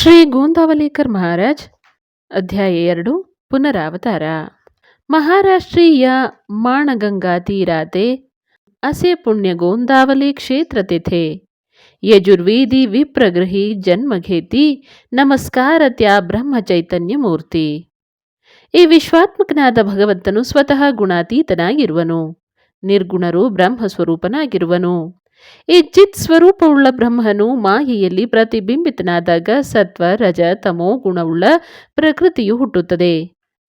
ಶ್ರೀ ಗೋಂದಾವಲೇಕರ್ ಮಹಾರಾಜ್, ಅಧ್ಯಾಯ ಎರಡು, ಪುನರಾವತಾರ. ಮಹಾರಾಷ್ಟ್ರೀಯ ಮಾಣಗಂಗಾ ತೀರಾತೆ, ಅಸೆ ಪುಣ್ಯ ಗೋಂದಾವಲಿ ಕ್ಷೇತ್ರ ತಿಥೆ. ಯಜುರ್ವೇದಿ ವಿಪ್ರಗೃಹಿ ಜನ್ಮಘೇತಿ, ನಮಸ್ಕಾರ ತ್ಯಾ ಬ್ರಹ್ಮ ಚೈತನ್ಯ ಮೂರ್ತಿ. ಈ ವಿಶ್ವಾತ್ಮಕನಾದ ಭಗವಂತನು ಸ್ವತಃ ಗುಣಾತೀತನಾಗಿರುವನು, ನಿರ್ಗುಣರು ಬ್ರಹ್ಮ ಸ್ವರೂಪನಾಗಿರುವನು ಈ ಚಿತ್ ಸ್ವರೂಪವುಳ್ಳ ಬ್ರಹ್ಮನು ಮಾಯೆಯಲ್ಲಿ ಪ್ರತಿಬಿಂಬಿತನಾದಾಗ ಸತ್ವ, ರಜ, ತಮೋ ಗುಣವುಳ್ಳ ಪ್ರಕೃತಿಯು ಹುಟ್ಟುತ್ತದೆ.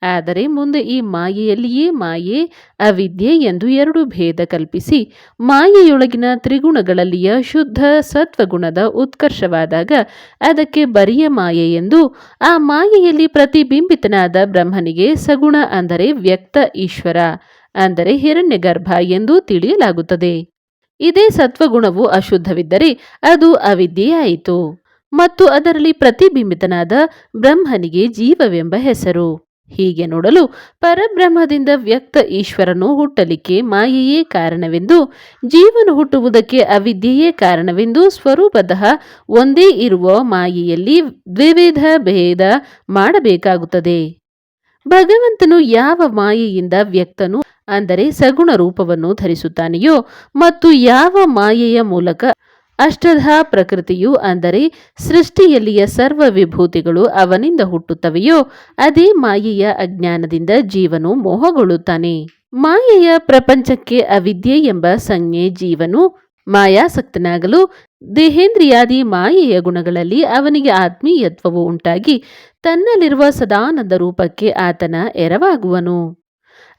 ಆದರೆ ಮುಂದೆ ಈ ಮಾಯೆಯಲ್ಲಿಯೇ ಮಾಯೆ, ಅವಿದ್ಯೆ ಎಂದು ಎರಡು ಭೇದ ಕಲ್ಪಿಸಿ ಮಾಯೆಯೊಳಗಿನ ತ್ರಿಗುಣಗಳಲ್ಲಿಯ ಶುದ್ಧ ಸತ್ವಗುಣದ ಉತ್ಕರ್ಷವಾದಾಗ ಅದಕ್ಕೆ ಬರಿಯ ಮಾಯೆ ಎಂದು ಆ ಮಾಯೆಯಲ್ಲಿ ಪ್ರತಿಬಿಂಬಿತನಾದ ಬ್ರಹ್ಮನಿಗೆ ಸಗುಣ ಅಂದರೆ ವ್ಯಕ್ತ ಈಶ್ವರ, ಅಂದರೆ ಹಿರಣ್ಯಗರ್ಭ ಎಂದು ತಿಳಿಯಲಾಗುತ್ತದೆ. ಇದೇ ಸತ್ವಗುಣವು ಅಶುದ್ಧವಿದ್ದರೆ ಅದು ಅವಿದ್ಯೆಯಾಯಿತು. ಮತ್ತು ಅದರಲ್ಲಿ ಪ್ರತಿಬಿಂಬಿತನಾದ ಬ್ರಹ್ಮನಿಗೆ ಜೀವವೆಂಬ ಹೆಸರು. ಹೀಗೆ ನೋಡಲು ಪರಬ್ರಹ್ಮದಿಂದ ವ್ಯಕ್ತ ಈಶ್ವರನು ಹುಟ್ಟಲಿಕ್ಕೆ ಮಾಯೆಯೇ ಕಾರಣವೆಂದು, ಜೀವನು ಹುಟ್ಟುವುದಕ್ಕೆ ಅವಿದ್ಯೆಯೇ ಕಾರಣವೆಂದು ಸ್ವರೂಪತಃ ಒಂದೇ ಇರುವ ಮಾಯೆಯಲ್ಲಿ ದ್ವಿವಿಧ ಭೇದ ಮಾಡಬೇಕಾಗುತ್ತದೆ. ಭಗವಂತನು ಯಾವ ಮಾಯೆಯಿಂದ ವ್ಯಕ್ತನು ಅಂದರೆ ಸಗುಣ ರೂಪವನ್ನು ಧರಿಸುತ್ತಾನೆಯೋ ಮತ್ತು ಯಾವ ಮಾಯೆಯ ಮೂಲಕ ಅಷ್ಟಧ ಪ್ರಕೃತಿಯು ಅಂದರೆ ಸೃಷ್ಟಿಯಲ್ಲಿಯ ಸರ್ವ ವಿಭೂತಿಗಳು ಅವನಿಂದ ಹುಟ್ಟುತ್ತವೆಯೋ ಅದೇ ಮಾಯೆಯ ಅಜ್ಞಾನದಿಂದ ಜೀವನು ಮೋಹಗೊಳ್ಳುತ್ತಾನೆ. ಮಾಯೆಯ ಪ್ರಪಂಚಕ್ಕೆ ಅವಿದ್ಯೆ ಎಂಬ ಸಂಜ್ಞೆ ಜೀವನು ಮಾಯಾಸಕ್ತನಾಗಲು ದೇಹೇಂದ್ರಿಯಾದಿ ಮಾಯೆಯ ಗುಣಗಳಲ್ಲಿ ಅವನಿಗೆ ಆತ್ಮೀಯತ್ವವು ಉಂಟಾಗಿ ತನ್ನಲ್ಲಿರುವ ಸದಾನಂದ ರೂಪಕ್ಕೆ ಆತನ ಎರವಾಗುವನು.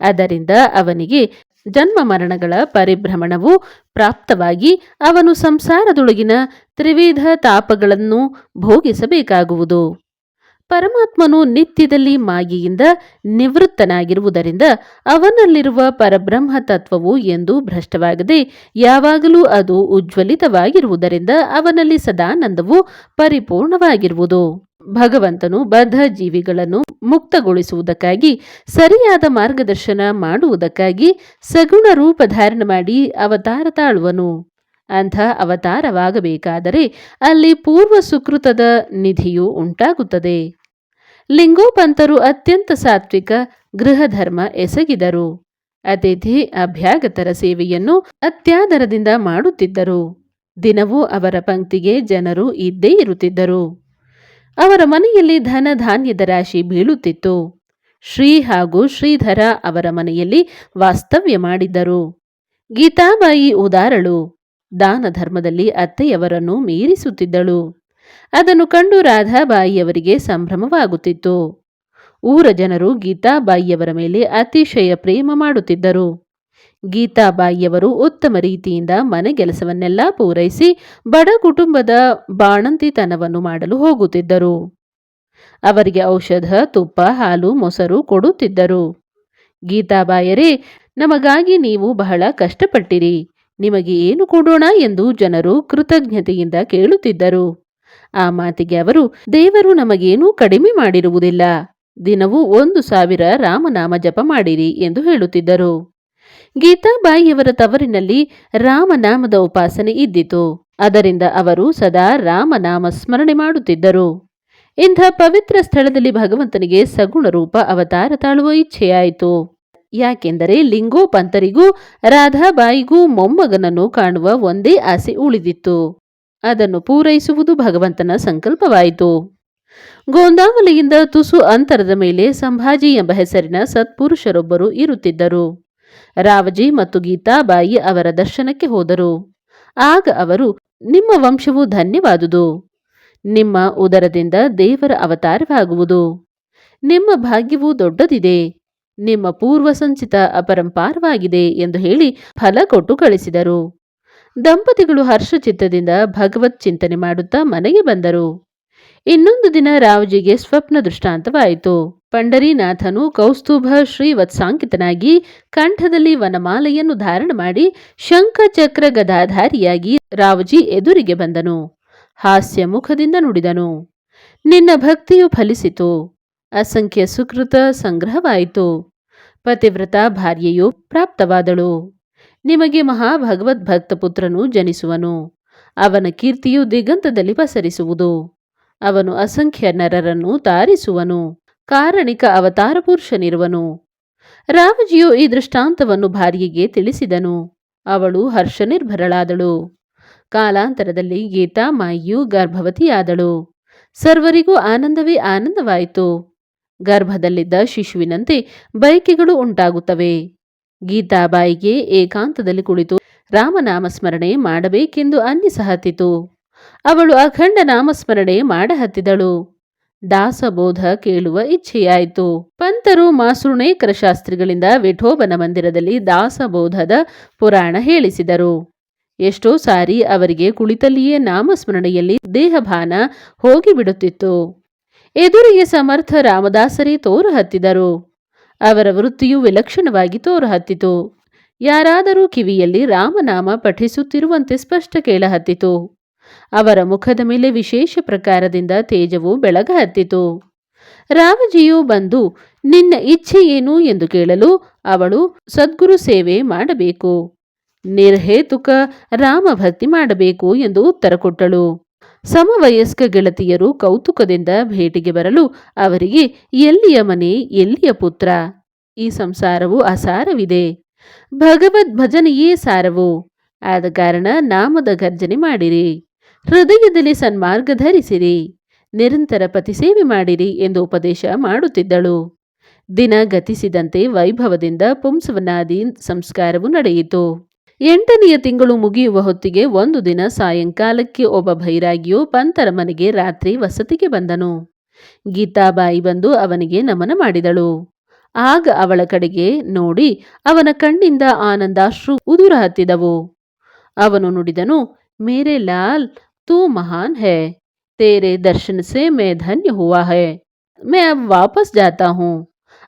ಅದರಿಂದ ಅವನಿಗೆ ಜನ್ಮ ಮರಣಗಳ ಪರಿಭ್ರಮಣವು ಪ್ರಾಪ್ತವಾಗಿ ಅವನು ಸಂಸಾರದೊಳಗಿನ ತ್ರಿವಿಧ ತಾಪಗಳನ್ನು ಭೋಗಿಸಬೇಕಾಗುವುದು. ಪರಮಾತ್ಮನು ನಿತ್ಯದಲ್ಲಿ ಮಾಯೆಯಿಂದ ನಿವೃತ್ತನಾಗಿರುವುದರಿಂದ ಅವನಲ್ಲಿರುವ ಪರಬ್ರಹ್ಮ ತತ್ವವು ಎಂದು ಭ್ರಷ್ಟವಾಗದೆ ಯಾವಾಗಲೂ ಅದು ಉಜ್ವಲಿತವಾಗಿರುವುದರಿಂದ ಅವನಲ್ಲಿ ಸದಾನಂದವು ಪರಿಪೂರ್ಣವಾಗಿರುವುದು. ಭಗವಂತನು ಬದ್ಧ ಜೀವಿಗಳನ್ನು ಮುಕ್ತಗೊಳಿಸುವುದಕ್ಕಾಗಿ, ಸರಿಯಾದ ಮಾರ್ಗದರ್ಶನ ಮಾಡುವುದಕ್ಕಾಗಿ ಸಗುಣ ರೂಪ ಧಾರಣ ಮಾಡಿ ಅವತಾರ ತಾಳುವನು. ಅಂಥ ಅವತಾರವಾಗಬೇಕಾದರೆ ಅಲ್ಲಿ ಪೂರ್ವ ಸುಕೃತದ ನಿಧಿಯು ಉಂಟಾಗುತ್ತದೆ. ಲಿಂಗೋಪಂತರು ಅತ್ಯಂತ ಸಾತ್ವಿಕ ಗೃಹಧರ್ಮ ಎಸಗಿದರು. ಅತಿಥಿ ಅಭ್ಯಾಗತರ ಸೇವೆಯನ್ನು ಅತ್ಯಾದರದಿಂದ ಮಾಡುತ್ತಿದ್ದರು. ದಿನವೂ ಅವರ ಪಂಕ್ತಿಗೆ ಜನರು ಇದ್ದೇ ಇರುತ್ತಿದ್ದರು. ಅವರ ಮನೆಯಲ್ಲಿ ಧನ ಧಾನ್ಯದ ರಾಶಿ ಬೀಳುತ್ತಿತ್ತು. ಶ್ರೀ ಹಾಗೂ ಶ್ರೀಧರ ಅವರ ಮನೆಯಲ್ಲಿ ವಾಸ್ತವ್ಯ ಮಾಡಿದ್ದರು. ಗೀತಾಬಾಯಿ ಉದಾರಳು ದಾನ ಧರ್ಮದಲ್ಲಿ ಅತ್ತೆಯವರನ್ನು ಮೀರಿಸುತ್ತಿದ್ದಳು. ಅದನ್ನು ಕಂಡು ರಾಧಾಬಾಯಿಯವರಿಗೆ ಸಂಭ್ರಮವಾಗುತ್ತಿತ್ತು. ಊರ ಜನರು ಗೀತಾಬಾಯಿಯವರ ಮೇಲೆ ಅತಿಶಯ ಪ್ರೇಮ ಮಾಡುತ್ತಿದ್ದರು. ಗೀತಾಬಾಯಿಯವರು ಉತ್ತಮ ರೀತಿಯಿಂದ ಮನೆಗೆಲಸವನ್ನೆಲ್ಲ ಪೂರೈಸಿ ಬಡ ಕುಟುಂಬದ ಬಾಣಂತಿತನವನ್ನು ಮಾಡಲು ಹೋಗುತ್ತಿದ್ದರು. ಅವರಿಗೆ ಔಷಧ, ತುಪ್ಪ, ಹಾಲು, ಮೊಸರು ಕೊಡುತ್ತಿದ್ದರು. ಗೀತಾಬಾಯರೇ, ನಮಗಾಗಿ ನೀವು ಬಹಳ ಕಷ್ಟಪಟ್ಟಿರಿ. ನಿಮಗೆ ಏನು ಕೊಡೋಣ ಎಂದು ಜನರು ಕೃತಜ್ಞತೆಯಿಂದ ಕೇಳುತ್ತಿದ್ದರು. ಆ ಮಾತಿಗೆ ಅವರು, ದೇವರು ನಮಗೇನೂ ಕಡಿಮೆ ಮಾಡಿರುವುದಿಲ್ಲ. ದಿನವೂ ಒಂದು ಸಾವಿರ ರಾಮನಾಮ ಜಪ ಮಾಡಿರಿ ಎಂದು ಹೇಳುತ್ತಿದ್ದರು. ಗೀತಾಬಾಯಿಯವರ ತವರಿನಲ್ಲಿ ರಾಮನಾಮದ ಉಪಾಸನೆ ಇದ್ದಿತು. ಅದರಿಂದ ಅವರು ಸದಾ ರಾಮನಾಮ ಸ್ಮರಣೆ ಮಾಡುತ್ತಿದ್ದರು. ಇಂಥ ಪವಿತ್ರ ಸ್ಥಳದಲ್ಲಿ ಭಗವಂತನಿಗೆ ಸಗುಣ ರೂಪ ಅವತಾರ ತಾಳುವ ಇಚ್ಛೆಯಾಯಿತು. ಯಾಕೆಂದರೆ ಲಿಂಗೋಪಂತರಿಗೂ ರಾಧಾಬಾಯಿಗೂ ಮೊಮ್ಮಗನನ್ನು ಕಾಣುವ ಒಂದೇ ಆಸೆ ಉಳಿದಿತ್ತು. ಅದನ್ನು ಪೂರೈಸುವುದು ಭಗವಂತನ ಸಂಕಲ್ಪವಾಯಿತು. ಗೋಂದಾವಲಿಯಿಂದ ತುಸು ಅಂತರದ ಮೇಲೆ ಸಂಭಾಜಿ ಎಂಬ ಹೆಸರಿನ ಸತ್ಪುರುಷರೊಬ್ಬರು ಇರುತ್ತಿದ್ದರು. ರಾವಜಿ ಮತ್ತು ಗೀತಾಬಾಯಿ ಅವರ ದರ್ಶನಕ್ಕೆ ಹೋದರು. ಆಗ ಅವರು, ನಿಮ್ಮ ವಂಶವು ಧನ್ಯವಾದುದು. ನಿಮ್ಮ ಉದರದಿಂದ ದೇವರ ಅವತಾರವಾಗುವುದು. ನಿಮ್ಮ ಭಾಗ್ಯವು ದೊಡ್ಡದಿದೆ. ನಿಮ್ಮ ಪೂರ್ವ ಸಂಚಿತ ಅಪರಂಪಾರವಾಗಿದೆ ಎಂದು ಹೇಳಿ ಫಲ ಕೊಟ್ಟು ಕಳಿಸಿದರು. ದಂಪತಿಗಳು ಹರ್ಷಚಿತ್ತದಿಂದ ಭಗವತ್ ಚಿಂತನೆ ಮಾಡುತ್ತಾ ಮನೆಗೆ ಬಂದರು. ಇನ್ನೊಂದು ದಿನ ರಾವ್ಜಿಗೆ ಸ್ವಪ್ನ ದೃಷ್ಟಾಂತವಾಯಿತು. ಪಂಡರೀನಾಥನು ಕೌಸ್ತುಭ ಶ್ರೀವತ್ಸಾಂಕಿತನಾಗಿ ಕಂಠದಲ್ಲಿ ವನಮಾಲೆಯನ್ನು ಧಾರಣ ಮಾಡಿ ಶಂಖಚಕ್ರ ಗದಾಧಾರಿಯಾಗಿ ರಾವ್ಜಿ ಎದುರಿಗೆ ಬಂದನು. ಹಾಸ್ಯ ಮುಖದಿಂದ ನುಡಿದನು. ನಿನ್ನ ಭಕ್ತಿಯು ಫಲಿಸಿತು. ಅಸಂಖ್ಯ ಸುಕೃತ ಸಂಗ್ರಹವಾಯಿತು. ಪತಿವ್ರತ ಭಾರ್ಯೆಯು ಪ್ರಾಪ್ತವಾದಳು. ನಿಮಗೆ ಮಹಾಭಗವದ್ ಭಕ್ತ ಪುತ್ರನು ಜನಿಸುವನು. ಅವನ ಕೀರ್ತಿಯು ದಿಗಂತದಲ್ಲಿ ಪಸರಿಸುವುದು. ಅವನು ಅಸಂಖ್ಯ ನರರನ್ನು ತಾರಿಸುವನು. ಕಾರಣಿಕ ಅವತಾರ ಪುರುಷನಿರುವನು. ರಾಮಜಿಯು ಈ ದೃಷ್ಟಾಂತವನ್ನು ಭಾರ್ಯೆಗೆ ತಿಳಿಸಿದನು. ಅವಳು ಹರ್ಷನಿರ್ಭರಳಾದಳು. ಕಾಲಾಂತರದಲ್ಲಿ ಗೀತಾ ಮಾಯಿಯು ಗರ್ಭವತಿಯಾದಳು. ಸರ್ವರಿಗೂ ಆನಂದವೇ ಆನಂದವಾಯಿತು. ಗರ್ಭದಲ್ಲಿದ್ದ ಶಿಶುವಿನಂತೆ ಬಯಕೆಗಳು ಉಂಟಾಗುತ್ತವೆ. ಗೀತಾಬಾಯಿಗೆ ಏಕಾಂತದಲ್ಲಿ ಕುಳಿತು ರಾಮನಾಮ ಸ್ಮರಣೆ ಮಾಡಬೇಕೆಂದು ಅನ್ನಿಸಹತ್ತಿತು. ಅವಳು ಅಖಂಡ ನಾಮಸ್ಮರಣೆ ಮಾಡಹತ್ತಿದಳು. ದಾಸಬೋಧ ಕೇಳುವ ಇಚ್ಛೆಯಾಯಿತು. ಪಂತರು ಮಾಸೃಣೇಕರ ಶಾಸ್ತ್ರಿಗಳಿಂದ ವಿಠೋಬನ ಮಂದಿರದಲ್ಲಿ ದಾಸಬೋಧದ ಪುರಾಣ ಹೇಳಿಸಿದರು. ಎಷ್ಟೋ ಸಾರಿ ಅವರಿಗೆ ಕುಳಿತಲ್ಲಿಯೇ ನಾಮಸ್ಮರಣೆಯಲ್ಲಿ ದೇಹಭಾನ ಹೋಗಿಬಿಡುತ್ತಿತ್ತು. ಎದುರಿಗೆ ಸಮರ್ಥ ರಾಮದಾಸರೇ ತೋರು ಹತ್ತಿದರು ಅವರ ವೃತ್ತಿಯು ವಿಲಕ್ಷಣವಾಗಿ ತೋರಹತ್ತಿತು. ಯಾರಾದರೂ ಕಿವಿಯಲ್ಲಿ ರಾಮನಾಮ ಪಠಿಸುತ್ತಿರುವಂತೆ ಸ್ಪಷ್ಟ ಕೇಳಹತ್ತಿತು. ಅವರ ಮುಖದ ಮೇಲೆ ವಿಶೇಷ ಪ್ರಕಾರದಿಂದ ತೇಜವು ಬೆಳಗ ಹತ್ತಿತು ರಾಮಜಿಯು ಬಂದು, ನಿನ್ನ ಇಚ್ಛೆ ಏನು ಎಂದು ಕೇಳಲು ಅವಳು ಸದ್ಗುರು ಸೇವೆ ಮಾಡಬೇಕು. ನಿರ್ಹೇತುಕ ರಾಮಭಕ್ತಿ ಮಾಡಬೇಕು ಎಂದು ಉತ್ತರ ಕೊಟ್ಟಳು. ಸಮವಯಸ್ಕ ಗೆಳತಿಯರು ಕೌತುಕದಿಂದ ಭೇಟಿಗೆ ಬರಲು ಅವರಿಗೆ ಎಲ್ಲಿಯ ಮನೆ, ಎಲ್ಲಿಯ ಪುತ್ರ? ಈ ಸಂಸಾರವು ಅಸಾರವಿದೆ. ಭಗವದ್ ಭಜನೆಯೇ ಸಾರವು. ಆದ ಕಾರಣ ನಾಮದ ಗರ್ಜನೆ ಮಾಡಿರಿ. ಹೃದಯದಲ್ಲಿ ಸನ್ಮಾರ್ಗ ಧರಿಸಿರಿ. ನಿರಂತರ ಪತಿಸೇವೆ ಮಾಡಿರಿ ಎಂದು ಉಪದೇಶ ಮಾಡುತ್ತಿದ್ದಳು. ದಿನ ಗತಿಸಿದಂತೆ ವೈಭವದಿಂದ ಪುಂಸವನಾದಿ ಸಂಸ್ಕಾರವು ನಡೆಯಿತು. ಎಂಟನೆಯ ತಿಂಗಳು ಮುಗಿಯುವ ಹೊತ್ತಿಗೆ ಒಂದು ದಿನ ಸಾಯಂಕಾಲಕ್ಕೆ ಒಬ್ಬ ಭೈರಾಗಿಯು ಪಂತರ ಮನೆಗೆ ರಾತ್ರಿ ವಸತಿಗೆ ಬಂದನು. ಗೀತಾಬಾಯಿ ಬಂದು ಅವನಿಗೆ ನಮನ ಮಾಡಿದಳು. ಆಗ ಅವಳ ಕಡೆಗೆ ನೋಡಿ ಅವನ ಕಣ್ಣಿಂದ ಆನಂದಾಶ್ರು ಉದುರ ಹತ್ತಿದವು. ಅವನು ನುಡಿದನು, ಮೇರೆ ಲಾಲ್, ತೂ ಮಹಾನ್ ಹೇ, ತೇರೆ ದರ್ಶನ ಸೇ ಮೇ ಧನ್ಯ ಹುವಾ ಹೇ, ಮೇ ಅಬ್ ವಾಪಸ್ ಜಾತಾ ಹೂ,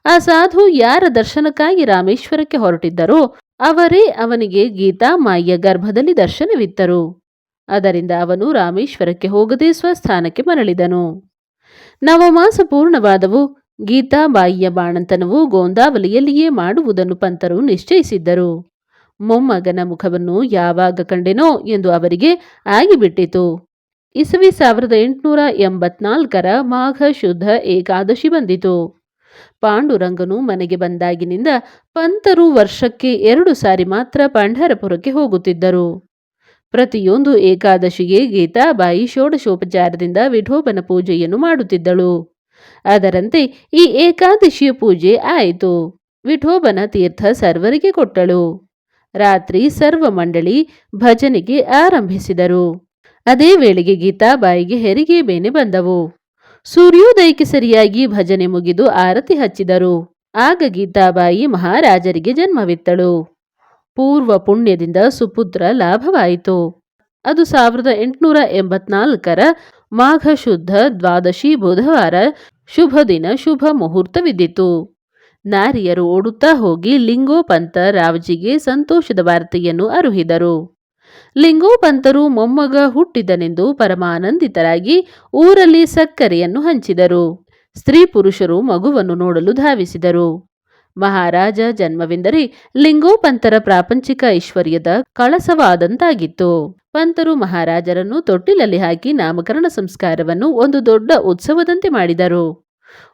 ಆ ಸಾಧು ಯಾರ ದರ್ಶನಕ್ಕಾಗಿ ರಾಮೇಶ್ವರಕ್ಕೆ ಹೊರಟಿದ್ದರೋ ಅವರೇ ಅವನಿಗೆ ಗೀತಾಮಾಯಿಯ ಗರ್ಭದಲ್ಲಿ ದರ್ಶನವಿತ್ತರು. ಅದರಿಂದ ಅವನು ರಾಮೇಶ್ವರಕ್ಕೆ ಹೋಗದೆ ಸ್ವಸ್ಥಾನಕ್ಕೆ ಮರಳಿದನು. ನವಮಾಸ ಪೂರ್ಣವಾದವು ಗೀತಾಬಾಯಿಯ ಬಾಣಂತನವು ಗೋಂದಾವಲಿಯಲ್ಲಿಯೇ ಮಾಡುವುದನ್ನು ಪಂತರು ನಿಶ್ಚಯಿಸಿದ್ದರು. ಮೊಮ್ಮಗನ ಮುಖವನ್ನು ಯಾವಾಗ ಕಂಡೆನೋ ಎಂದು ಅವರಿಗೆ ಆಗಿಬಿಟ್ಟಿತು. ಇಸವಿ ಸಾವಿರದ ಎಂಟುನೂರ ಎಂಬತ್ನಾಲ್ಕರ ಮಾಘ ಶುದ್ಧ ಏಕಾದಶಿ ಬಂದಿತು. ಪಾಂಡುರಂಗನು ಮನೆಗೆ ಬಂದಾಗಿನಿಂದ ಪಂತರು ವರ್ಷಕ್ಕೆ ಎರಡು ಸಾರಿ ಮಾತ್ರ ಪಂಢರಪುರಕ್ಕೆ ಹೋಗುತ್ತಿದ್ದರು. ಪ್ರತಿಯೊಂದು ಏಕಾದಶಿಗೆ ಗೀತಾಬಾಯಿ ಷೋಡಶೋಪಚಾರದಿಂದ ವಿಠೋಬನ ಪೂಜೆಯನ್ನು ಮಾಡುತ್ತಿದ್ದಳು. ಅದರಂತೆ ಈ ಏಕಾದಶಿಯ ಪೂಜೆ ಆಯಿತು. ವಿಠೋಬನ ತೀರ್ಥ ಸರ್ವರಿಗೆ ಕೊಟ್ಟಳು. ರಾತ್ರಿ ಸರ್ವ ಮಂಡಳಿ ಭಜನೆಗೆ ಆರಂಭಿಸಿದರು. ಅದೇ ವೇಳೆಗೆ ಗೀತಾಬಾಯಿಗೆ ಹೆರಿಗೆ ಬೇನೆ ಬಂದವು. ಸೂರ್ಯೋದಯಕ್ಕೆ ಸರಿಯಾಗಿ ಭಜನೆ ಮುಗಿದು ಆರತಿ ಹಚ್ಚಿದರು. ಆಗ ಗೀತಾಬಾಯಿ ಮಹಾರಾಜರಿಗೆ ಜನ್ಮವಿತ್ತಳು. ಪೂರ್ವ ಪುಣ್ಯದಿಂದ ಸುಪುತ್ರ ಲಾಭವಾಯಿತು. ಅದು ಸಾವಿರದ ಎಂಟುನೂರ ಎಂಬತ್ನಾಲ್ಕರ ಮಾಘ ಶುದ್ಧ ದ್ವಾದಶಿ ಬುಧವಾರ ಶುಭ ದಿನ ಶುಭ ಮುಹೂರ್ತವಿದ್ದಿತು ನಾರಿಯರು ಓಡುತ್ತಾ ಹೋಗಿ ಲಿಂಗೋಪಂತ ರಾವ್ಜಿಗೆ ಸಂತೋಷದ ವಾರ್ತೆಯನ್ನು ಅರುಹಿದರು. ಲಿಂಗೋಪಂತರು ಮೊಮ್ಮಗ ಹುಟ್ಟಿದನೆಂದು ಪರಮಾನಂದಿತರಾಗಿ ಊರಲ್ಲಿ ಸಕ್ಕರೆಯನ್ನು ಹಂಚಿದರು. ಸ್ತ್ರೀ ಪುರುಷರು ಮಗುವನ್ನು ನೋಡಲು ಧಾವಿಸಿದರು. ಮಹಾರಾಜ ಜನ್ಮವೆಂದರೆ ಲಿಂಗೋಪಂತರ ಪ್ರಾಪಂಚಿಕ ಐಶ್ವರ್ಯದ ಕಳಸವಾದಂತಾಗಿತ್ತು. ಪಂತರು ಮಹಾರಾಜರನ್ನು ತೊಟ್ಟಿಲಲ್ಲಿ ಹಾಕಿ ನಾಮಕರಣ ಸಂಸ್ಕಾರವನ್ನು ಒಂದು ದೊಡ್ಡ ಉತ್ಸವದಂತೆ ಮಾಡಿದರು.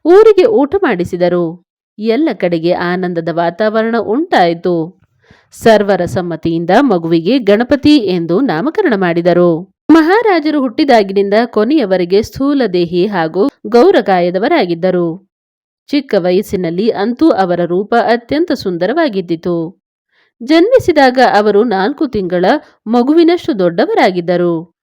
ಊರಿಗೆ ಊಟ ಮಾಡಿಸಿದರು. ಎಲ್ಲ ಕಡೆಗೆ ಆನಂದದ ವಾತಾವರಣ ಉಂಟಾಯಿತು. ಸರ್ವರ ಸಮ್ಮತಿಯಿಂದ ಮಗುವಿಗೆ ಗಣಪತಿ ಎಂದು ನಾಮಕರಣ ಮಾಡಿದರು. ಮಹಾರಾಜರು ಹುಟ್ಟಿದಾಗಿನಿಂದ ಕೊನೆಯವರೆಗೆ ಸ್ಥೂಲ ದೇಹಿ ಹಾಗೂ ಗೌರಗಾಯದವರಾಗಿದ್ದರು. ಚಿಕ್ಕ ವಯಸ್ಸಿನಲ್ಲಿ ಅಂತೂ ಅವರ ರೂಪ ಅತ್ಯಂತ ಸುಂದರವಾಗಿದ್ದಿತು. ಜನ್ಮಿಸಿದಾಗ ಅವರು ನಾಲ್ಕು ತಿಂಗಳ ಮಗುವಿನಷ್ಟು ದೊಡ್ಡವರಾಗಿದ್ದರು.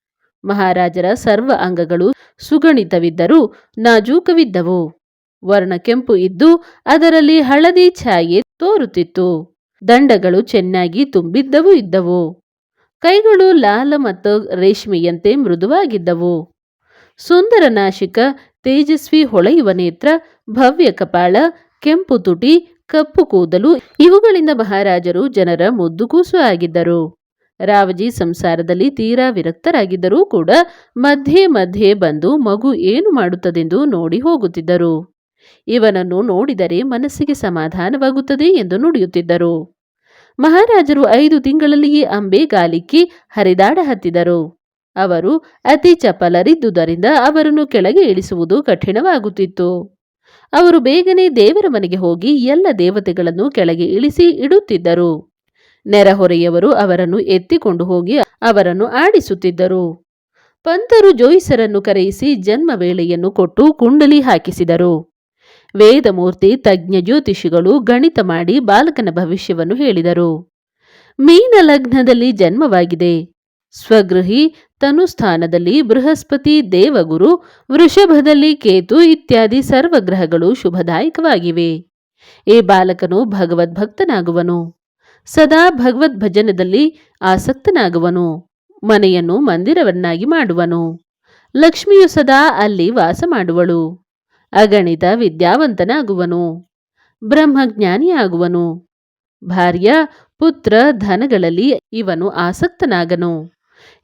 ಮಹಾರಾಜರ ಸರ್ವ ಅಂಗಗಳು ಸುಗಣಿತವಿದ್ದರೂ ನಾಜೂಕವಿದ್ದವು. ವರ್ಣ ಕೆಂಪು ಇದ್ದು ಅದರಲ್ಲಿ ಹಳದಿ ಛಾಯೆ ತೋರುತ್ತಿತ್ತು. ದಂಡಗಳು ಚೆನ್ನಾಗಿ ತುಂಬಿದ್ದವು ಇದ್ದವು. ಕೈಗಳು ಲಾಲ ಮತ್ತು ರೇಷ್ಮೆಯಂತೆ ಮೃದುವಾಗಿದ್ದವು. ಸುಂದರ ನಾಶಿಕ ತೇಜಸ್ವಿ ಹೊಳೆಯುವ ನೇತ್ರ, ಭವ್ಯ ಕಪಾಳ, ಕೆಂಪು ತುಟಿ, ಕಪ್ಪು ಕೂದಲು ಇವುಗಳಿಂದ ಮಹಾರಾಜರು ಜನರ ಮುದ್ದುಕೂಸು ಆಗಿದ್ದರು. ರಾವಜಿ ಸಂಸಾರದಲ್ಲಿ ತೀರಾ ವಿರಕ್ತರಾಗಿದ್ದರೂ ಕೂಡ ಮಧ್ಯೆ ಮಧ್ಯೆ ಬಂದು ಮಗು ಏನು ಮಾಡುತ್ತದೆಂದು ನೋಡಿ ಹೋಗುತ್ತಿದ್ದರು. ಇವನನ್ನು ನೋಡಿದರೆ ಮನಸ್ಸಿಗೆ ಸಮಾಧಾನವಾಗುತ್ತದೆ ಎಂದು ನುಡಿಯುತ್ತಿದ್ದರು. ಮಹಾರಾಜರು ಐದು ತಿಂಗಳಲ್ಲಿಯೇ ಅಂಬೆ ಗಾಲಿಕ್ಕಿ ಹರಿದಾಡ ಹತ್ತಿದರು. ಅವರು ಅತಿ ಚಪಲರಿದ್ದುದರಿಂದ ಅವರನ್ನು ಕೆಳಗೆ ಇಳಿಸುವುದು ಕಠಿಣವಾಗುತ್ತಿತ್ತು. ಅವರು ಬೇಗನೆ ದೇವರ ಮನೆಗೆ ಹೋಗಿ ಎಲ್ಲ ದೇವತೆಗಳನ್ನು ಕೆಳಗೆ ಇಳಿಸಿ ಇಡುತ್ತಿದ್ದರು. ನೆರೆಹೊರೆಯವರು ಅವರನ್ನು ಎತ್ತಿಕೊಂಡು ಹೋಗಿ ಅವರನ್ನು ಆಡಿಸುತ್ತಿದ್ದರು. ಪಂತರು ಜೋಯಿಸರನ್ನು ಕರೆಯಿಸಿ ಜನ್ಮ ವೇಳೆಯನ್ನು ಕೊಟ್ಟು ಕುಂಡಲಿ ಹಾಕಿಸಿದರು. ವೇದಮೂರ್ತಿ, ತಜ್ಞ ಜ್ಯೋತಿಷಿಗಳು ಗಣಿತ ಮಾಡಿ ಬಾಲಕನ ಭವಿಷ್ಯವನ್ನು ಹೇಳಿದರು. ಮೀನ ಲಗ್ನದಲ್ಲಿ ಜನ್ಮವಾಗಿದೆ. ಸ್ವಗೃಹಿ ತನುಸ್ಥಾನದಲ್ಲಿ ಬೃಹಸ್ಪತಿ, ದೇವಗುರು, ವೃಷಭದಲ್ಲಿ ಕೇತು ಇತ್ಯಾದಿ ಸರ್ವಗ್ರಹಗಳು ಶುಭದಾಯಕವಾಗಿವೆ. ಈ ಬಾಲಕನು ಭಗವದ್ಭಕ್ತನಾಗುವನು. ಸದಾ ಭಗವದ್ಭಜನದಲ್ಲಿ ಆಸಕ್ತನಾಗುವನು. ಮನೆಯನ್ನು ಮಂದಿರವನ್ನಾಗಿ ಮಾಡುವನು. ಲಕ್ಷ್ಮಿಯು ಸದಾ ಅಲ್ಲಿ ವಾಸ ಮಾಡುವಳು. ಅಗಣಿತ ವಿದ್ಯಾವಂತನಾಗುವನು, ಬ್ರಹ್ಮಜ್ಞಾನಿಯಾಗುವನು. ಭಾರ್ಯ ಪುತ್ರ ಧನಗಳಲ್ಲಿ ಇವನು ಆಸಕ್ತನಾಗನು.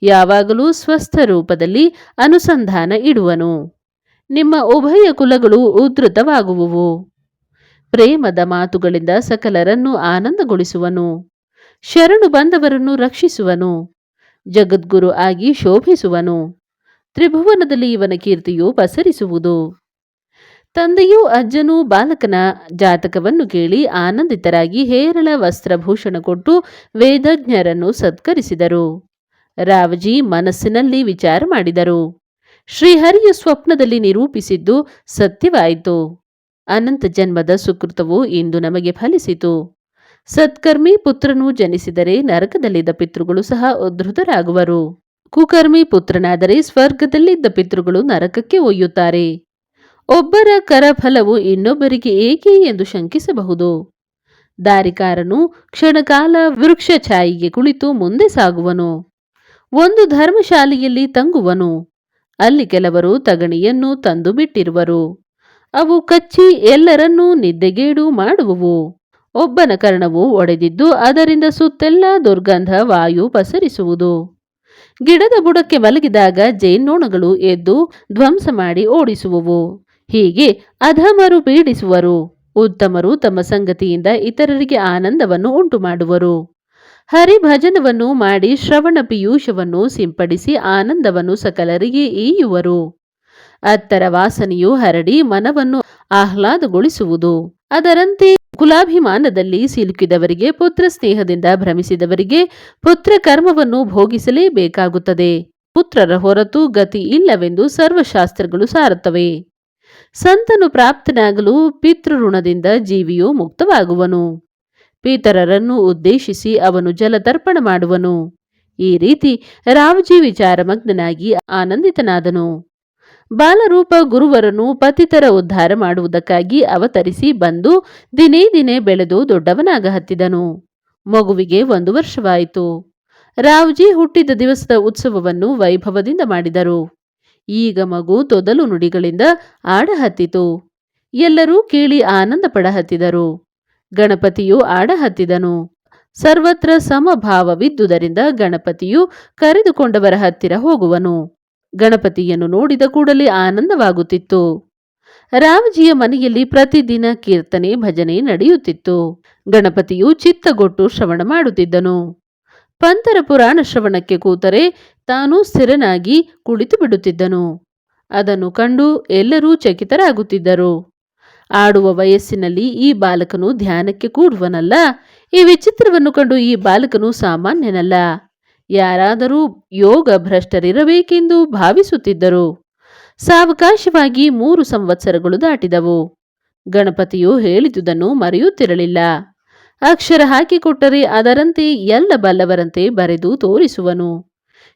ಯಾವಾಗಲೂ ಸ್ವಸ್ಥ ರೂಪದಲ್ಲಿ ಅನುಸಂಧಾನ ಇಡುವನು. ನಿಮ್ಮ ಉಭಯ ಕುಲಗಳು ಉದ್ಧತವಾಗುವುವು. ಪ್ರೇಮದ ಮಾತುಗಳಿಂದ ಸಕಲರನ್ನು ಆನಂದಗೊಳಿಸುವನು. ಶರಣು ಬಂದವರನ್ನು ರಕ್ಷಿಸುವನು. ಜಗದ್ಗುರು ಆಗಿ ಶೋಭಿಸುವನು. ತ್ರಿಭುವನದಲ್ಲಿ ಇವನ ಕೀರ್ತಿಯು ಪಸರಿಸುವುದು. ತಂದೆಯೂ ಅಜ್ಜನೂ ಬಾಲಕನ ಜಾತಕವನ್ನು ಕೇಳಿ ಆನಂದಿತರಾಗಿ ಹೇರಳ ವಸ್ತ್ರಭೂಷಣ ಕೊಟ್ಟು ವೇದಜ್ಞರನ್ನು ಸತ್ಕರಿಸಿದರು. ರಾವಜಿ ಮನಸ್ಸಿನಲ್ಲಿ ವಿಚಾರ ಮಾಡಿದರು. ಶ್ರೀಹರಿಯ ಸ್ವಪ್ನದಲ್ಲಿ ನಿರೂಪಿಸಿದ್ದು ಸತ್ಯವಾಯಿತು. ಅನಂತ ಜನ್ಮದ ಸುಕೃತವು ಇಂದು ನಮಗೆ ಫಲಿಸಿತು. ಸತ್ಕರ್ಮಿ ಪುತ್ರನು ಜನಿಸಿದರೆ ನರಕದಲ್ಲಿದ್ದ ಪಿತೃಗಳು ಸಹ ಉದ್ಧತರಾಗುವರು. ಕುಕರ್ಮಿ ಪುತ್ರನಾದರೆ ಸ್ವರ್ಗದಲ್ಲಿದ್ದ ಪಿತೃಗಳು ನರಕಕ್ಕೆ ಒಯ್ಯುತ್ತಾರೆ. ಒಬ್ಬರ ಕರಫಲವು ಇನ್ನೊಬ್ಬರಿಗೆ ಏಕೆ ಎಂದು ಶಂಕಿಸಬಹುದು. ದಾರಿಕಾರನು ಕ್ಷಣಕಾಲ ವೃಕ್ಷ ಛಾಯಿಗೆ ಕುಳಿತು ಮುಂದೆ ಸಾಗುವನು. ಒಂದು ಧರ್ಮಶಾಲೆಯಲ್ಲಿ ತಂಗುವನು. ಅಲ್ಲಿ ಕೆಲವರು ತಗಣಿಯನ್ನು ತಂದು ಬಿಟ್ಟಿರುವರು ಅವು ಕಚ್ಚಿ ಎಲ್ಲರನ್ನೂ ನಿದ್ದೆಗೇಡು ಮಾಡುವವು. ಒಬ್ಬನ ಕರ್ಣವು ಒಡೆದಿದ್ದು ಅದರಿಂದ ಸುತ್ತೆಲ್ಲ ದುರ್ಗಂಧ ವಾಯು ಪಸರಿಸುವುದು. ಗಿಡದ ಬುಡಕ್ಕೆ ಮಲಗಿದಾಗ ಜೇನ್ನೋಣಗಳು ಎದ್ದು ಧ್ವಂಸ ಮಾಡಿ ಓಡಿಸುವುವು. ಹೀಗೆ ಅಧಮರು ಪೀಡಿಸುವರು. ಉತ್ತಮರು ತಮ್ಮ ಸಂಗತಿಯಿಂದ ಇತರರಿಗೆ ಆನಂದವನ್ನು ಉಂಟು ಮಾಡುವರು ಹರಿಭಜನವನ್ನು ಮಾಡಿ ಶ್ರವಣ ಪಿಯೂಷವನ್ನು ಸಿಂಪಡಿಸಿ ಆನಂದವನ್ನು ಸಕಲರಿಗೆ ಈಯುವರು. ಅತ್ತರ ವಾಸನೆಯು ಹರಡಿ ಮನವನ್ನು ಆಹ್ಲಾದಗೊಳಿಸುವುದು. ಅದರಂತೆ ಕುಲಾಭಿಮಾನದಲ್ಲಿ ಸಿಲುಕಿದವರಿಗೆ ಪುತ್ರ ಸ್ನೇಹದಿಂದ ಭ್ರಮಿಸಿದವರಿಗೆ ಪುತ್ರ ಕರ್ಮವನ್ನು ಭೋಗಿಸಲೇಬೇಕಾಗುತ್ತದೆ. ಪುತ್ರರ ಹೊರತು ಗತಿ ಇಲ್ಲವೆಂದು ಸರ್ವಶಾಸ್ತ್ರಗಳು ಸಾರುತ್ತವೆ. ಸಂತನು ಪ್ರಾಪ್ತನಾಗಲು ಪಿತೃಋಣದಿಂದ ಜೀವಿಯು ಮುಕ್ತವಾಗುವನು. ಪಿತರರನ್ನು ಉದ್ದೇಶಿಸಿ ಅವನು ಜಲತರ್ಪಣ ಮಾಡುವನು. ಈ ರೀತಿ ರಾವ್ಜಿ ವಿಚಾರಮಗ್ನನಾಗಿ ಆನಂದಿತನಾದನು. ಬಾಲರೂಪ ಗುರುವರನು ಪತಿತರ ಉದ್ಧಾರ ಮಾಡುವುದಕ್ಕಾಗಿ ಅವತರಿಸಿ ಬಂದು ದಿನೇ ದಿನೇ ಬೆಳೆದು ದೊಡ್ಡವನಾಗ ಹತ್ತಿದನು. ಮಗುವಿಗೆ ಒಂದು ವರ್ಷವಾಯಿತು. ರಾವ್ಜಿ ಹುಟ್ಟಿದ ದಿವಸದ ಉತ್ಸವವನ್ನು ವೈಭವದಿಂದ ಮಾಡಿದರು. ಈಗ ಮಗು ತೊದಲು ನುಡಿಗಳಿಂದ ಆಡ ಹತ್ತಿತು ಎಲ್ಲರೂ ಕೇಳಿ ಆನಂದ ಪಡಹತ್ತಿದರು ಗಣಪತಿಯು ಆಡ ಹತ್ತಿದನು ಸರ್ವತ್ರ ಸಮಭಾವವಿದ್ದುದರಿಂದ ಗಣಪತಿಯು ಕರೆದುಕೊಂಡವರ ಹತ್ತಿರ ಹೋಗುವನು. ಗಣಪತಿಯನ್ನು ನೋಡಿದ ಕೂಡಲೇ ಆನಂದವಾಗುತ್ತಿತ್ತು. ರಾಮಜಿಯ ಮನೆಯಲ್ಲಿ ಪ್ರತಿದಿನ ಕೀರ್ತನೆ ಭಜನೆ ನಡೆಯುತ್ತಿತ್ತು. ಗಣಪತಿಯು ಚಿತ್ತಗೊಟ್ಟು ಶ್ರವಣ ಮಾಡುತ್ತಿದ್ದನು. ಪಂತರ ಪುರಾಣ ಶ್ರವಣಕ್ಕೆ ಕೂತರೆ ತಾನು ಸ್ಥಿರನಾಗಿ ಕುಳಿತು ಬಿಡುತ್ತಿದ್ದನು. ಅದನ್ನು ಕಂಡು ಎಲ್ಲರೂ ಚಕಿತರಾಗುತ್ತಿದ್ದರು. ಆಡುವ ವಯಸ್ಸಿನಲ್ಲಿ ಈ ಬಾಲಕನು ಧ್ಯಾನಕ್ಕೆ ಕೂಡುವನಲ್ಲ, ಈ ವಿಚಿತ್ರವನ್ನು ಕಂಡು ಈ ಬಾಲಕನು ಸಾಮಾನ್ಯನಲ್ಲ. ಯಾರಾದರೂ ಯೋಗ ಭ್ರಷ್ಟರಿರಬೇಕೆಂದು ಭಾವಿಸುತ್ತಿದ್ದರು. ಸಾವಕಾಶವಾಗಿ ಮೂರು ಸಂವತ್ಸರಗಳು ದಾಟಿದವು. ಗಣಪತಿಯು ಹೇಳಿದುದನ್ನು ಮರೆಯುತ್ತಿರಲಿಲ್ಲ. ಅಕ್ಷರ ಹಾಕಿಕೊಟ್ಟರೆ ಅದರಂತೆ ಎಲ್ಲ ಬಲ್ಲವರಂತೆ ಬರೆದು ತೋರಿಸುವನು.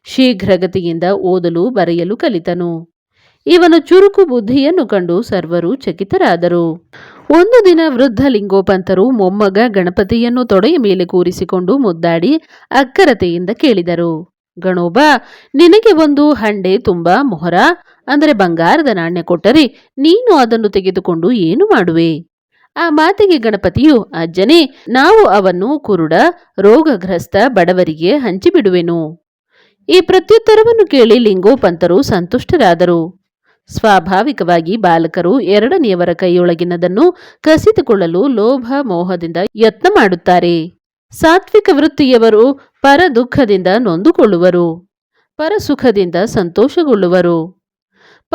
ಶೀಘ್ರಗತಿಯಿಂದ ಓದಲು ಬರೆಯಲು ಕಲಿತನು. ಇವನ ಚುರುಕು ಬುದ್ಧಿಯನ್ನು ಕಂಡು ಸರ್ವರು ಚಕಿತರಾದರು. ಒಂದು ದಿನ ವೃದ್ಧ ಲಿಂಗೋಪಂತರು ಮೊಮ್ಮಗ ಗಣಪತಿಯನ್ನು ತೊಡೆಯ ಮೇಲೆ ಕೂರಿಸಿಕೊಂಡು ಮುದ್ದಾಡಿ ಅಕ್ಕರತೆಯಿಂದ ಕೇಳಿದರು. ಗಣೋಬ, ನಿನಗೆ ಒಂದು ಹಂಡೆ ತುಂಬ ಮೊಹರ, ಅಂದರೆ ಬಂಗಾರದ ನಾಣ್ಯ ಕೊಟ್ಟರೆ ನೀನು ಅದನ್ನು ತೆಗೆದುಕೊಂಡು ಏನು ಮಾಡುವೆ? ಆ ಮಾತಿಗೆ ಗಣಪತಿಯು, ಅಜ್ಜನೇ, ನಾವು ಅವನ್ನು ಕುರುಡ, ರೋಗಗ್ರಸ್ತ ಬಡವರಿಗೆ ಹಂಚಿಬಿಡುವೆನು. ಈ ಪ್ರತ್ಯುತ್ತರವನ್ನು ಕೇಳಿ ಲಿಂಗೋಪಂತರು ಸಂತುಷ್ಟರಾದರು. ಸ್ವಾಭಾವಿಕವಾಗಿ ಬಾಲಕರು ಎರಡನೆಯವರ ಕೈಯೊಳಗಿನದನ್ನು ಕಸಿದುಕೊಳ್ಳಲು ಲೋಭ ಮೋಹದಿಂದ ಯತ್ನ ಮಾಡುತ್ತಾರೆ. ಸಾತ್ವಿಕ ವೃತ್ತಿಯವರು ಪರ ದುಃಖದಿಂದ ನೊಂದುಕೊಳ್ಳುವರು, ಪರಸುಖದಿಂದ ಸಂತೋಷಗೊಳ್ಳುವರು.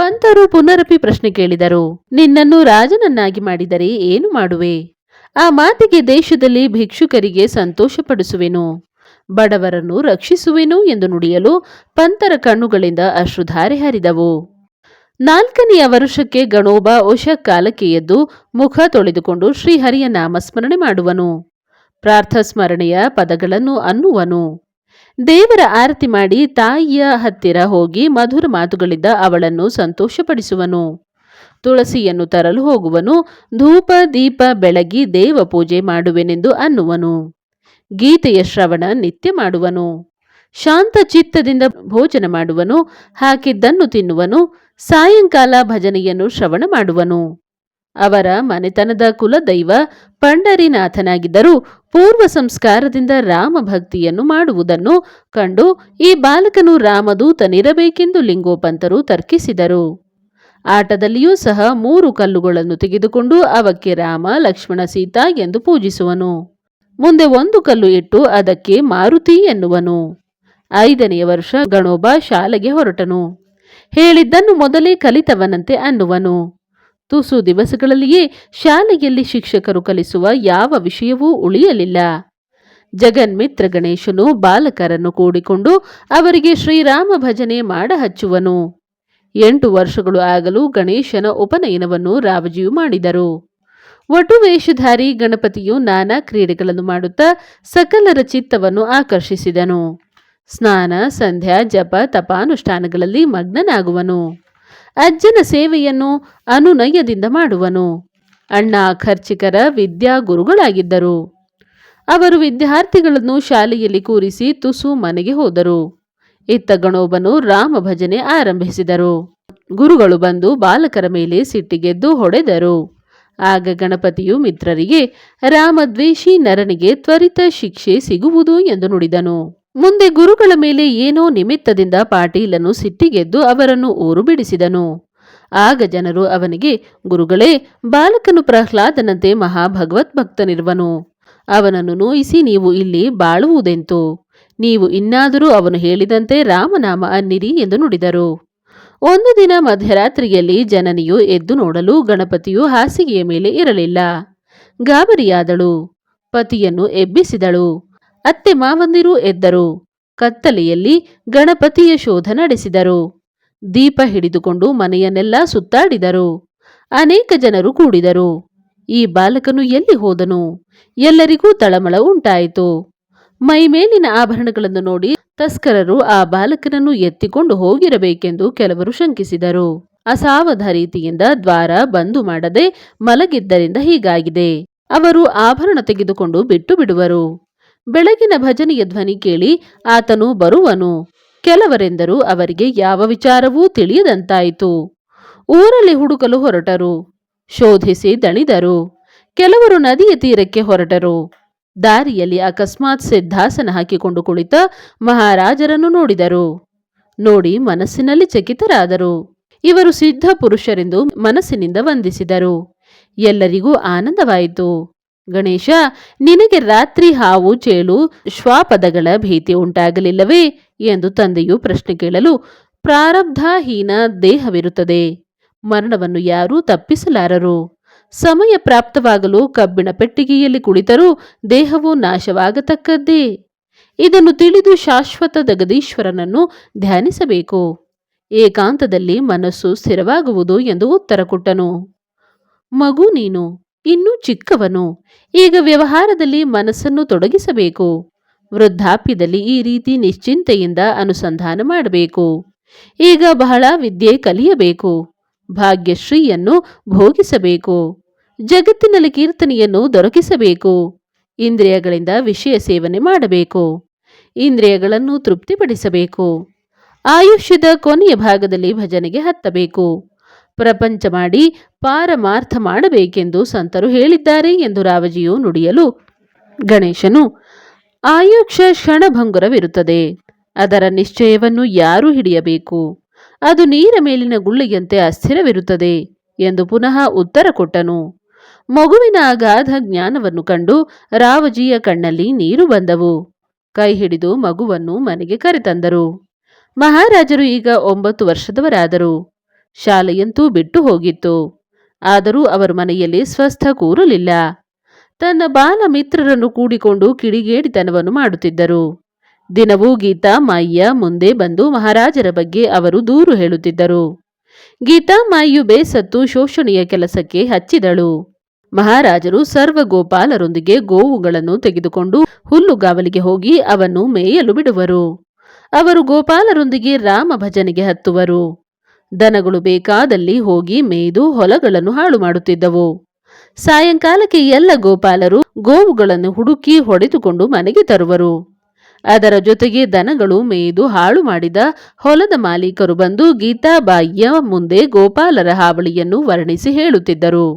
ಪಂತರು ಪುನರಪಿ ಪ್ರಶ್ನೆ ಕೇಳಿದರು. ನಿನ್ನನ್ನು ರಾಜನನ್ನಾಗಿ ಮಾಡಿದರೆ ಏನು ಮಾಡುವೆ? ಆ ಮಾತಿಗೆ ದೇಶದಲ್ಲಿ ಭಿಕ್ಷುಕರಿಗೆ ಸಂತೋಷಪಡಿಸುವೆನು. ಬಡವರನ್ನು ರಕ್ಷಿಸುವೆನು ಎಂದು ನುಡಿಯಲು ಪಂತರ ಕಣ್ಣುಗಳಿಂದ ಅಶ್ರುಧಾರೆ ಹರಿದವು. ನಾಲ್ಕನೆಯ ವರುಷಕ್ಕೆ ಗಣೋಬ ಉಷ ಕಾಲಕ್ಕೆ ಎದ್ದು ಮುಖ ತೊಳೆದುಕೊಂಡು ಶ್ರೀಹರಿಯ ನಾಮಸ್ಮರಣೆ ಮಾಡುವನು. ಪ್ರಾರ್ಥಸ್ಮರಣೆಯ ಪದಗಳನ್ನು ಅನ್ನುವನು. ದೇವರ ಆರತಿ ಮಾಡಿ ತಾಯಿಯ ಹತ್ತಿರ ಹೋಗಿ ಮಧುರ ಮಾತುಗಳಿಂದ ಅವಳನ್ನು ಸಂತೋಷಪಡಿಸುವನು. ತುಳಸಿಯನ್ನು ತರಲು ಹೋಗುವನು, ಧೂಪ, ದೀಪ, ಬೆಳಗಿ, ದೇವ ಪೂಜೆ ಮಾಡುವೆನೆಂದು ಅನ್ನುವನು. ಗೀತೆಯ ಶ್ರವಣ ನಿತ್ಯ ಮಾಡುವನು. ಶಾಂತ ಚಿತ್ತದಿಂದ ಭೋಜನ ಮಾಡುವನು, ಹಾಕಿದ್ದನ್ನು ತಿನ್ನುವನು, ಸಾಯಂಕಾಲ ಭಜನೆಯನ್ನು ಶ್ರವಣ ಮಾಡುವನು. ಅವರ ಮನೆತನದ ಕುಲದೈವ, ಪಂಡರಿನಾಥನಾಗಿದ್ದರೂ ಪೂರ್ವ ಸಂಸ್ಕಾರದಿಂದ ರಾಮ ಭಕ್ತಿಯನ್ನು ಮಾಡುವುದನ್ನು ಕಂಡು ಈ ಬಾಲಕನು ರಾಮದೂತನಿರಬೇಕೆಂದು ಲಿಂಗೋಪಂತರು ತರ್ಕಿಸಿದರು. ಆಟದಲ್ಲಿಯೂ ಸಹ ಮೂರು ಕಲ್ಲುಗಳನ್ನು ತೆಗೆದುಕೊಂಡು ಅವಕ್ಕೆ ರಾಮ, ಲಕ್ಷ್ಮಣ, ಸೀತಾ ಎಂದು ಪೂಜಿಸುವನು. ಮುಂದೆ ಒಂದು ಕಲ್ಲು ಇಟ್ಟು ಅದಕ್ಕೆ ಮಾರುತಿ ಎನ್ನುವನು. ಐದನೆಯ ವರ್ಷ ಗಣೋಬ ಶಾಲೆಗೆ ಹೊರಟನು. ಹೇಳಿದ್ದನ್ನು ಮೊದಲೇ ಕಲಿತವನಂತೆ ಅನ್ನುವನು. ತುಸು ದಿವಸಗಳಲ್ಲಿಯೇ ಶಾಲೆಯಲ್ಲಿ ಶಿಕ್ಷಕರು ಕಲಿಸುವ ಯಾವ ವಿಷಯವೂ ಉಳಿಯಲಿಲ್ಲ. ಜಗನ್ಮಿತ್ರ ಗಣೇಶನು ಬಾಲಕರನ್ನು ಕೂಡಿಕೊಂಡು ಅವರಿಗೆ ಶ್ರೀರಾಮ ಭಜನೆ ಮಾಡ ಹಚ್ಚುವನು ಎಂಟು ವರ್ಷಗಳು ಆಗಲು ಗಣೇಶನ ಉಪನಯನವನ್ನು ರಾವಜಿಯು ಮಾಡಿದರು. ವಟು ವೇಷಧಾರಿ ಗಣಪತಿಯು ನಾನಾ ಕ್ರೀಡೆಗಳನ್ನು ಮಾಡುತ್ತಾ ಸಕಲರ ಚಿತ್ತವನ್ನು ಆಕರ್ಷಿಸಿದನು. ಸ್ನಾನ, ಸಂಧ್ಯಾ, ಜಪ, ತಪಾನುಷ್ಠಾನಗಳಲ್ಲಿ ಮಗ್ನನಾಗುವನು. ಅಜ್ಜನ ಸೇವೆಯನ್ನು ಅನುನಯದಿಂದ ಮಾಡುವನು. ಅಣ್ಣ ಖರ್ಚಿಕರ ವಿದ್ಯಾಗುರುಗಳಾಗಿದ್ದರು ಅವರು ವಿದ್ಯಾರ್ಥಿಗಳನ್ನು ಶಾಲೆಯಲ್ಲಿ ಕೂರಿಸಿ ತುಸು ಮನೆಗೆ ಹೋದರು. ಇತ್ತ ಗಣೋಬನು ರಾಮ ಭಜನೆ ಆರಂಭಿಸಿದರು. ಗುರುಗಳು ಬಂದು ಬಾಲಕರ ಮೇಲೆ ಸಿಟ್ಟಿಗೆದ್ದು ಹೊಡೆದರು. ಆಗ ಗಣಪತಿಯು ಮಿತ್ರರಿಗೆ ರಾಮದ್ವೇಷಿ ನರನಿಗೆ ತ್ವರಿತ ಶಿಕ್ಷೆ ಸಿಗುವುದು ಎಂದು ನುಡಿದನು. ಮುಂದೆ ಗುರುಗಳ ಮೇಲೆ ಏನೋ ನಿಮಿತ್ತದಿಂದ ಪಾಟೀಲನು ಸಿಟ್ಟಿಗೆದ್ದು ಅವರನ್ನು ಊರು ಬಿಡಿಸಿದನು. ಆಗ ಜನರು ಅವನಿಗೆ, ಗುರುಗಳೇ, ಬಾಲಕನು ಪ್ರಹ್ಲಾದನಂತೆ ಮಹಾಭಗವತ್ ಭಕ್ತನಿರುವನು. ಅವನನ್ನು ನೋಯಿಸಿ ನೀವು ಇಲ್ಲಿ ಬಾಳುವುದೆಂತು? ನೀವು ಇನ್ನಾದರೂ ಅವನು ಹೇಳಿದಂತೆ ರಾಮನಾಮ ಅನ್ನಿರಿ ಎಂದು ನುಡಿದರು. ಒಂದು ದಿನ ಮಧ್ಯರಾತ್ರಿಯಲ್ಲಿ ಜನನಿಯು ಎದ್ದು ನೋಡಲು ಗಣಪತಿಯು ಹಾಸಿಗೆಯ ಮೇಲೆ ಇರಲಿಲ್ಲ. ಗಾಬರಿಯಾದಳು. ಪತಿಯನ್ನು ಎಬ್ಬಿಸಿದಳು. ಅತ್ತೆ ಮಾವಂದಿರು ಎದ್ದರು. ಕತ್ತಲೆಯಲ್ಲಿ ಗಣಪತಿಯ ಶೋಧ ನಡೆಸಿದರು. ದೀಪ ಹಿಡಿದುಕೊಂಡು ಮನೆಯನ್ನೆಲ್ಲ ಸುತ್ತಾಡಿದರು. ಅನೇಕ ಜನರು ಕೂಡಿದರು. ಈ ಬಾಲಕನು ಎಲ್ಲಿ ಹೋದನು? ಎಲ್ಲರಿಗೂ ತಳಮಳ ಉಂಟಾಯಿತು. ಮೈಮೇಲಿನ ಆಭರಣಗಳನ್ನು ನೋಡಿ ತಸ್ಕರರು ಆ ಬಾಲಕನನ್ನು ಎತ್ತಿಕೊಂಡು ಹೋಗಿರಬೇಕೆಂದು ಕೆಲವರು ಶಂಕಿಸಿದರು. ಅಸಾವಧ ರೀತಿಯಿಂದ ದ್ವಾರ ಬಂದು ಮಾಡದೆ ಮಲಗಿದ್ದರಿಂದ ಹೀಗಾಗಿದೆ. ಅವರು ಆಭರಣ ತೆಗೆದುಕೊಂಡು ಬಿಟ್ಟು ಬಿಡುವರು. ಬೆಳಗಿನ ಭಜನೆಯ ಧ್ವನಿ ಕೇಳಿ ಆತನು ಬರುವನು. ಕೆಲವರೆಂದರು ಅವರಿಗೆ ಯಾವ ವಿಚಾರವೂ ತಿಳಿಯದಂತಾಯಿತು. ಊರಲ್ಲಿ ಹುಡುಕಲು ಹೊರಟರು. ಶೋಧಿಸಿ ದಣಿದರು. ಕೆಲವರು ನದಿಯ ತೀರಕ್ಕೆ ಹೊರಟರು. ದಾರಿಯಲ್ಲಿ ಅಕಸ್ಮಾತ್ ಸಿದ್ಧಾಸನ ಹಾಕಿಕೊಂಡು ಕುಳಿತ ಮಹಾರಾಜರನ್ನು ನೋಡಿದರು. ನೋಡಿ ಮನಸ್ಸಿನಲ್ಲಿ ಚಕಿತರಾದರು. ಇವರು ಸಿದ್ಧ ಪುರುಷರೆಂದು ಮನಸ್ಸಿನಿಂದ ವಂದಿಸಿದರು. ಎಲ್ಲರಿಗೂ ಆನಂದವಾಯಿತು. ಗಣೇಶ, ನಿನಗೆ ರಾತ್ರಿ ಹಾವು ಚೇಳು, ಶ್ವಾಪದಗಳ ಭೀತಿ ಉಂಟಾಗಲಿಲ್ಲವೇ ಎಂದು ತಂದೆಯು ಪ್ರಶ್ನೆ ಕೇಳಲು ಪ್ರಾರಬ್ಧಹೀನ ದೇಹವಿರುತ್ತದೆ. ಮರಣವನ್ನು ಯಾರೂ ತಪ್ಪಿಸಲಾರರು. ಸಮಯ ಪ್ರಾಪ್ತವಾಗಲು ಕಬ್ಬಿಣ ಪೆಟ್ಟಿಗೆಯಲ್ಲಿ ಕುಳಿತರೂ ದೇಹವು ನಾಶವಾಗತಕ್ಕದ್ದೇ. ಇದನ್ನು ತಿಳಿದು ಶಾಶ್ವತ ಜಗದೀಶ್ವರನನ್ನು ಧ್ಯಾನಿಸಬೇಕು. ಏಕಾಂತದಲ್ಲಿ ಮನಸ್ಸು ಸ್ಥಿರವಾಗುವುದು ಎಂದು ಉತ್ತರ ಕೊಟ್ಟನು. ಮಗು ನೀನು ಇನ್ನೂ ಚಿಕ್ಕವನು, ಈಗ ವ್ಯವಹಾರದಲ್ಲಿ ಮನಸ್ಸನ್ನು ತೊಡಗಿಸಬೇಕು. ವೃದ್ಧಾಪ್ಯದಲ್ಲಿ ಈ ರೀತಿ ನಿಶ್ಚಿಂತೆಯಿಂದ ಅನುಸಂಧಾನ ಮಾಡಬೇಕು. ಈಗ ಬಹಳ ವಿದ್ಯೆ ಕಲಿಯಬೇಕು. ಭಾಗ್ಯಶ್ರೀಯನ್ನು ಭೋಗಿಸಬೇಕು. ಜಗತ್ತಿನಲ್ಲಿ ಕೀರ್ತನೆಯನ್ನು ದೊರಕಿಸಬೇಕು. ಇಂದ್ರಿಯಗಳಿಂದ ವಿಷಯ ಸೇವನೆ ಮಾಡಬೇಕು. ಇಂದ್ರಿಯಗಳನ್ನು ತೃಪ್ತಿಪಡಿಸಬೇಕು. ಆಯುಷ್ಯದ ಕೊನೆಯ ಭಾಗದಲ್ಲಿ ಭಜನೆಗೆ ಹತ್ತಬೇಕು. ಪ್ರಪಂಚ ಮಾಡಿ ಪಾರಮಾರ್ಥ ಮಾಡಬೇಕೆಂದು ಸಂತರು ಹೇಳಿದ್ದಾರೆ ಎಂದು ರಾವಜಿಯು ನುಡಿಯಲು ಗಣೇಶನು, ಆಯುಕ್ಷ ಕ್ಷಣಭಂಗುರವಿರುತ್ತದೆ. ಅದರ ನಿಶ್ಚಯವನ್ನು ಯಾರು ಹಿಡಿಯಬೇಕು? ಅದು ನೀರ ಮೇಲಿನ ಗುಳ್ಳೆಯಂತೆ ಅಸ್ಥಿರವಿರುತ್ತದೆ ಎಂದು ಪುನಃ ಉತ್ತರ ಕೊಟ್ಟನು. ಮಗುವಿನ ಅಗಾಧ ಜ್ಞಾನವನ್ನು ಕಂಡು ರಾವಜಿಯ ಕಣ್ಣಲ್ಲಿ ನೀರು ಬಂದವು. ಕೈ ಹಿಡಿದು ಮಗುವನ್ನು ಮನೆಗೆ ಕರೆತಂದರು. ಮಹಾರಾಜರು ಈಗ ಒಂಬತ್ತು ವರ್ಷದವರಾದರು. ಶಾಲೆಯಂತೂ ಬಿಟ್ಟು ಹೋಗಿತ್ತು. ಆದರೂ ಅವರ ಮನೆಯಲ್ಲಿ ಸ್ವಸ್ಥ ಕೂರಲಿಲ್ಲ. ತನ್ನ ಬಾಲ ಮಿತ್ರರನ್ನು ಕೂಡಿಕೊಂಡು ಕಿಡಿಗೇಡಿತನವನ್ನು ಮಾಡುತ್ತಿದ್ದರು. ದಿನವೂ ಗೀತಾ ಮಾಯಿಯ ಮುಂದೆ ಬಂದು ಮಹಾರಾಜರ ಬಗ್ಗೆ ಅವರು ದೂರು ಹೇಳುತ್ತಿದ್ದರು. ಗೀತಾ ಮಾಯಿಯು ಬೇಸತ್ತು ಶೋಷಣೆಯ ಕೆಲಸಕ್ಕೆ ಹಚ್ಚಿದಳು. ಮಹಾರಾಜರು ಸರ್ವ ಗೋಪಾಲರೊಂದಿಗೆ ಗೋವುಗಳನ್ನು ತೆಗೆದುಕೊಂಡು ಹುಲ್ಲುಗಾವಲಿಗೆ ಹೋಗಿ ಅವನ್ನು ಮೇಯಲು ಬಿಡುವರು. ಅವರು ಗೋಪಾಲರೊಂದಿಗೆ ರಾಮ ಭಜನೆಗೆ ಹತ್ತುವರು. ದನಗಳು ಬೇಕಾದಲ್ಲಿ ಹೋಗಿ ಮೇಯ್ದು ಹೊಲಗಳನ್ನು ಹಾಳು ಮಾಡುತ್ತಿದ್ದವು. ಸಾಯಂಕಾಲಕ್ಕೆ ಎಲ್ಲ ಗೋಪಾಲರು ಗೋವುಗಳನ್ನು ಹುಡುಕಿ ಹೊಡೆದುಕೊಂಡು ಮನೆಗೆ ತರುವರು. ಅದರ ಜೊತೆಗೆ ದನಗಳು ಮೇಯ್ದು ಹಾಳು ಮಾಡಿದ ಹೊಲದ ಮಾಲೀಕರು ಬಂದು ಗೀತಾಬಾಯಿಯ ಮುಂದೆ ಗೋಪಾಲರ ಹಾವಳಿಯನ್ನು ವರ್ಣಿಸಿ ಹೇಳುತ್ತಿದ್ದರು.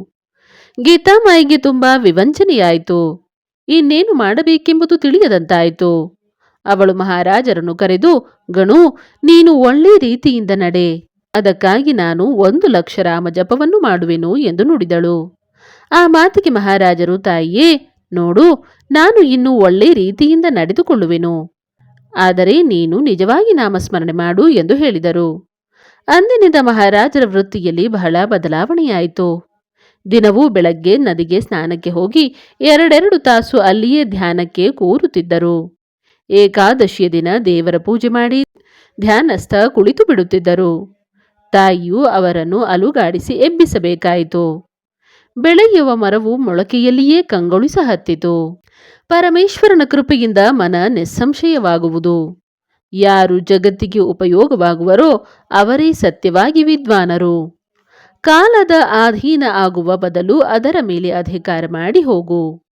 ಗೀತಾಮಾಯಿಗೆ ತುಂಬಾ ವಿವಂಚನೆಯಾಯಿತು. ಇನ್ನೇನು ಮಾಡಬೇಕೆಂಬುದು ತಿಳಿಯದಂತಾಯಿತು. ಅವಳು ಮಹಾರಾಜರನ್ನು ಕರೆದು, ಗಣು, ನೀನು ಒಳ್ಳೆ ರೀತಿಯಿಂದ ನಡೆ. ಅದಕ್ಕಾಗಿ ನಾನು ಒಂದು ಲಕ್ಷ ರಾಮ ಜಪವನ್ನು ಮಾಡುವೆನು ಎಂದು ನುಡಿದಳು. ಆ ಮಾತಿಗೆ ಮಹಾರಾಜರು, ತಾಯಿಯೇ, ನೋಡು, ನಾನು ಇನ್ನು ಒಳ್ಳೆ ರೀತಿಯಿಂದ ನಡೆದುಕೊಳ್ಳುವೆನು. ಆದರೆ ನೀನು ನಿಜವಾಗಿ ನಾಮಸ್ಮರಣೆ ಮಾಡು ಎಂದು ಹೇಳಿದರು. ಅಂದಿನಿಂದ ಮಹಾರಾಜರ ವೃತ್ತಿಯಲ್ಲಿ ಬಹಳ ಬದಲಾವಣೆಯಾಯಿತು. ದಿನವೂ ಬೆಳಗ್ಗೆ ನದಿಗೆ ಸ್ನಾನಕ್ಕೆ ಹೋಗಿ ಎರಡೆರಡು ತಾಸು ಅಲ್ಲಿಯೇ ಧ್ಯಾನಕ್ಕೆ ಕೂರುತ್ತಿದ್ದರು. ಏಕಾದಶಿಯ ದಿನ ದೇವರ ಪೂಜೆ ಮಾಡಿ ಧ್ಯಾನಸ್ಥ ಕುಳಿತು ಬಿಡುತ್ತಿದ್ದರು ತಾಯಿಯು ಅವರನ್ನು ಅಲುಗಾಡಿಸಿ ಎಬ್ಬಿಸಬೇಕಾಯಿತು. ಬೆಳೆಯುವ ಮರವು ಮೊಳಕೆಯಲ್ಲಿಯೇ ಕಂಗೊಳಿಸ ಹತ್ತಿತು ಪರಮೇಶ್ವರನ ಕೃಪೆಯಿಂದ ಮನ ನಿಸ್ಸಂಶಯವಾಗುವುದು. ಯಾರು ಜಗತ್ತಿಗೆ ಉಪಯೋಗವಾಗುವರೋ ಅವರೇ ಸತ್ಯವಾಗಿ ವಿದ್ವಾನರು. ಕಾಲದ ಅಧೀನ ಆಗುವ ಬದಲು ಅದರ ಮೇಲೆ ಅಧಿಕಾರ ಮಾಡಿ ಹೋಗು.